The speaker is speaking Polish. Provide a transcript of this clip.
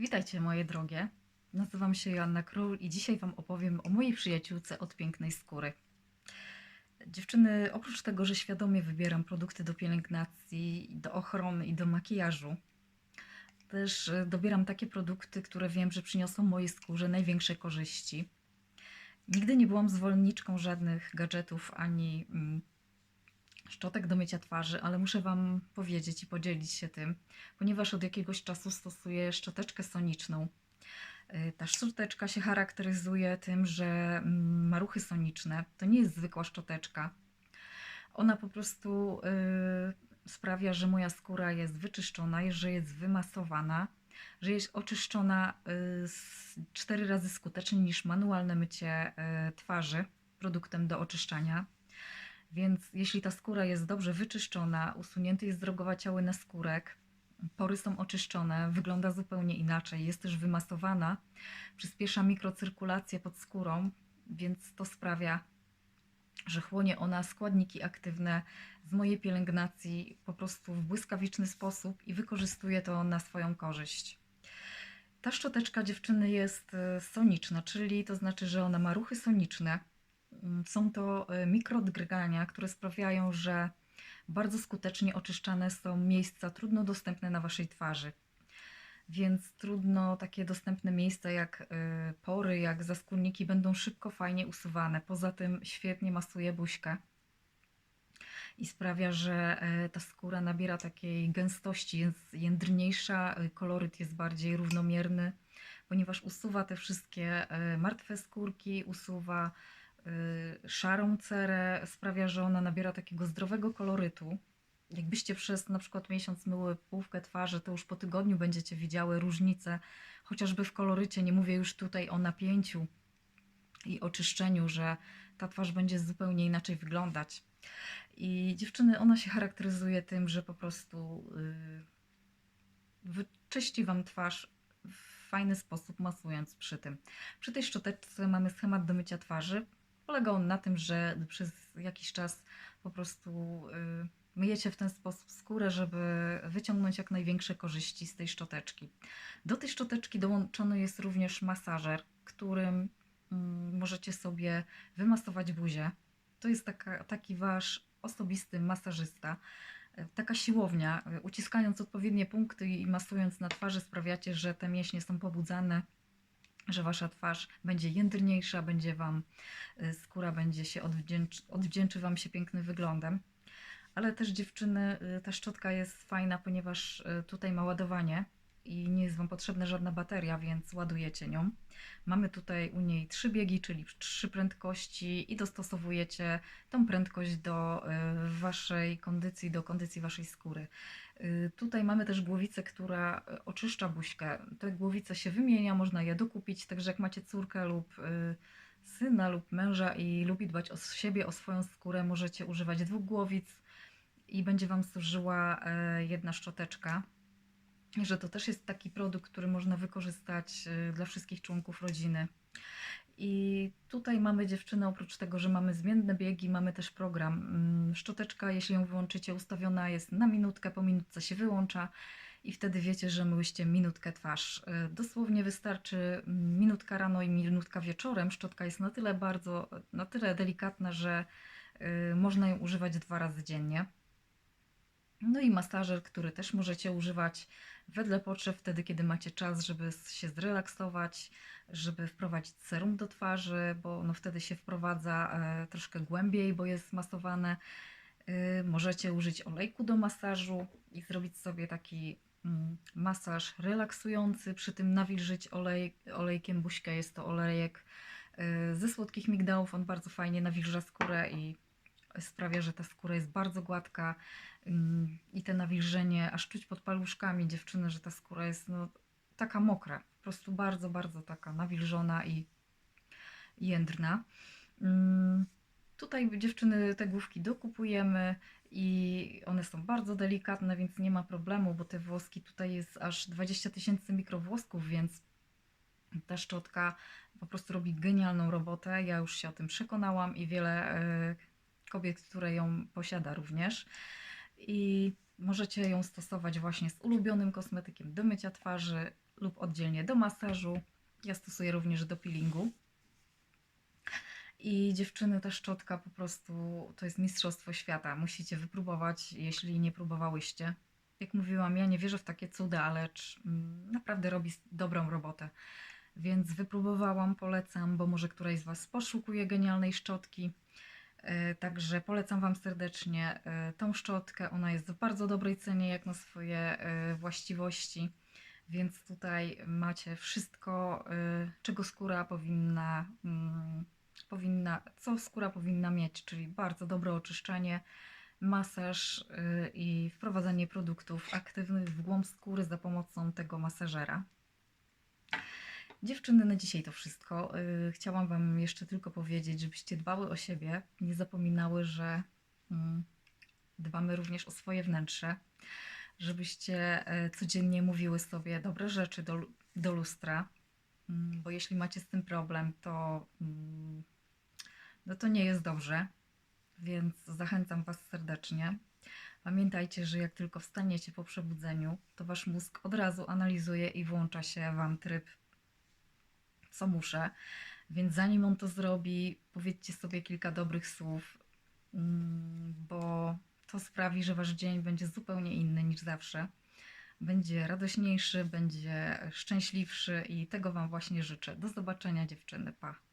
Witajcie moje drogie. Nazywam się Joanna Król i dzisiaj Wam opowiem o mojej przyjaciółce od pięknej skóry. Dziewczyny, oprócz tego, że świadomie wybieram produkty do pielęgnacji, do ochrony i do makijażu, też e, dobieram takie produkty, które wiem, że przyniosą mojej skórze największe korzyści. Nigdy nie byłam zwolenniczką żadnych gadżetów ani mm, szczotek do mycia twarzy, ale muszę Wam powiedzieć i podzielić się tym, ponieważ od jakiegoś czasu stosuję szczoteczkę soniczną. Y, Ta szczoteczka się charakteryzuje tym, że mm, ma ruchy soniczne. To nie jest zwykła szczoteczka. Ona po prostu y, sprawia, że moja skóra jest wyczyszczona, że jest wymasowana, że jest oczyszczona y, cztery razy skuteczniej niż manualne mycie y, twarzy produktem do oczyszczania. Więc jeśli ta skóra jest dobrze wyczyszczona, usunięty jest zdrogowaciały naskórek, pory są oczyszczone, wygląda zupełnie inaczej, jest też wymasowana, przyspiesza mikrocyrkulację pod skórą, więc to sprawia, że chłonie ona składniki aktywne z mojej pielęgnacji po prostu w błyskawiczny sposób i wykorzystuje to na swoją korzyść. Ta szczoteczka dziewczyny jest e, soniczna, czyli to znaczy, że ona ma ruchy soniczne. Mm, Są to e, mikrodrgania, które sprawiają, że bardzo skutecznie oczyszczane są miejsca trudno dostępne na waszej twarzy. Więc trudno takie dostępne miejsca jak y, pory, jak zaskórniki będą szybko, fajnie usuwane. Poza tym świetnie masuje buźkę i sprawia, że e, ta skóra nabiera takiej gęstości, jest jędrniejsza, koloryt jest bardziej równomierny, ponieważ usuwa te wszystkie e, martwe skórki, usuwa szarą cerę, sprawia, że ona nabiera takiego zdrowego kolorytu. Jakbyście przez na przykład miesiąc myły połówkę twarzy, to już po tygodniu będziecie widziały różnice, chociażby w kolorycie. Nie mówię już tutaj o napięciu i oczyszczeniu, że ta twarz będzie zupełnie inaczej wyglądać. I dziewczyny, ona się charakteryzuje tym, że po prostu yy, wyczyści Wam twarz w fajny sposób, masując przy tym. Przy tej szczoteczce mamy schemat do mycia twarzy. Polega on na tym, że przez jakiś czas po prostu yy, myjecie w ten sposób skórę, żeby wyciągnąć jak największe korzyści z tej szczoteczki. Do tej szczoteczki dołączony jest również masażer, którym mm, możecie sobie wymasować buzię. To jest taka, taki wasz osobisty masażysta. Taka siłownia, e, uciskając odpowiednie punkty i masując na twarzy, sprawiacie, że te mięśnie są pobudzane, że wasza twarz będzie jędrniejsza, będzie wam, e, skóra będzie się odwdzięczy, odwdzięczy wam się pięknym wyglądem. Ale też dziewczyny, y, ta szczotka jest fajna, ponieważ y, tutaj ma ładowanie i nie jest Wam potrzebna żadna bateria, więc ładujecie nią. Mamy tutaj u niej trzy biegi, czyli trzy prędkości i dostosowujecie tą prędkość do y, Waszej kondycji, do kondycji Waszej skóry. Y, Tutaj mamy też głowicę, która y, oczyszcza buźkę. Te głowice się wymienia, można je dokupić, także jak macie córkę lub syna lub męża i lubi dbać o siebie, o swoją skórę, możecie używać dwóch głowic i będzie Wam służyła e, jedna szczoteczka. Że to też jest taki produkt, który można wykorzystać e, dla wszystkich członków rodziny. I tutaj mamy dziewczynę, oprócz tego, że mamy zmienne biegi, mamy też program. Mm, Szczoteczka, jeśli ją wyłączycie, ustawiona jest na minutkę, po minutce się wyłącza i wtedy wiecie, że myłyście minutkę twarz. E, Dosłownie wystarczy mm, minutka rano i minutka wieczorem. Szczotka jest na tyle bardzo, na tyle delikatna, że y, można ją używać dwa razy dziennie. No i masażer, który też możecie używać wedle potrzeb, wtedy kiedy macie czas, żeby się zrelaksować, żeby wprowadzić serum do twarzy, bo no wtedy się wprowadza e, troszkę głębiej, bo jest masowane. Y, możecie użyć olejku do masażu i zrobić sobie taki mm, masaż relaksujący, przy tym nawilżyć olej, olejkiem buźkę. Jest to olejek y, ze słodkich migdałów, on bardzo fajnie nawilża skórę i sprawia, że ta skóra jest bardzo gładka ym, i te nawilżenie, aż czuć pod paluszkami dziewczyny, że ta skóra jest no, taka mokra, po prostu bardzo, bardzo taka nawilżona i jędrna. Ym, Tutaj dziewczyny te główki dokupujemy i one są bardzo delikatne, więc nie ma problemu, bo te włoski tutaj jest aż 20 tysięcy mikrowłosków, więc ta szczotka po prostu robi genialną robotę. Ja już się o tym przekonałam i wiele e, kobiet, które ją posiada również. I możecie ją stosować właśnie z ulubionym kosmetykiem do mycia twarzy lub oddzielnie do masażu. Ja stosuję również do peelingu. I dziewczyny, ta szczotka po prostu to jest mistrzostwo świata. Musicie wypróbować, jeśli nie próbowałyście. Jak mówiłam, ja nie wierzę w takie cuda, ale mm, naprawdę robi dobrą robotę. Więc wypróbowałam, polecam, bo może któraś z Was poszukuje genialnej szczotki. E, Także polecam Wam serdecznie e, tą szczotkę. Ona jest w bardzo dobrej cenie, jak na swoje e, właściwości. Więc tutaj macie wszystko, czego skóra powinna, mm, powinna, co skóra powinna mieć, czyli bardzo dobre oczyszczenie, masaż i wprowadzanie produktów aktywnych w głąb skóry za pomocą tego masażera. Dziewczyny, na dzisiaj to wszystko. Y, Chciałam Wam jeszcze tylko powiedzieć, żebyście dbały o siebie, nie zapominały, że mm, dbamy również o swoje wnętrze, żebyście e, codziennie mówiły sobie dobre rzeczy do, do lustra, Mm, bo jeśli macie z tym problem, to, mm, no to nie jest dobrze, więc zachęcam Was serdecznie. Pamiętajcie, że jak tylko wstaniecie po przebudzeniu, to Wasz mózg od razu analizuje i włącza się Wam tryb co muszę. Więc zanim on to zrobi, powiedzcie sobie kilka dobrych słów, mm, bo to sprawi, że wasz dzień będzie zupełnie inny niż zawsze. Będzie radośniejszy, będzie szczęśliwszy i tego Wam właśnie życzę. Do zobaczenia, dziewczyny. Pa.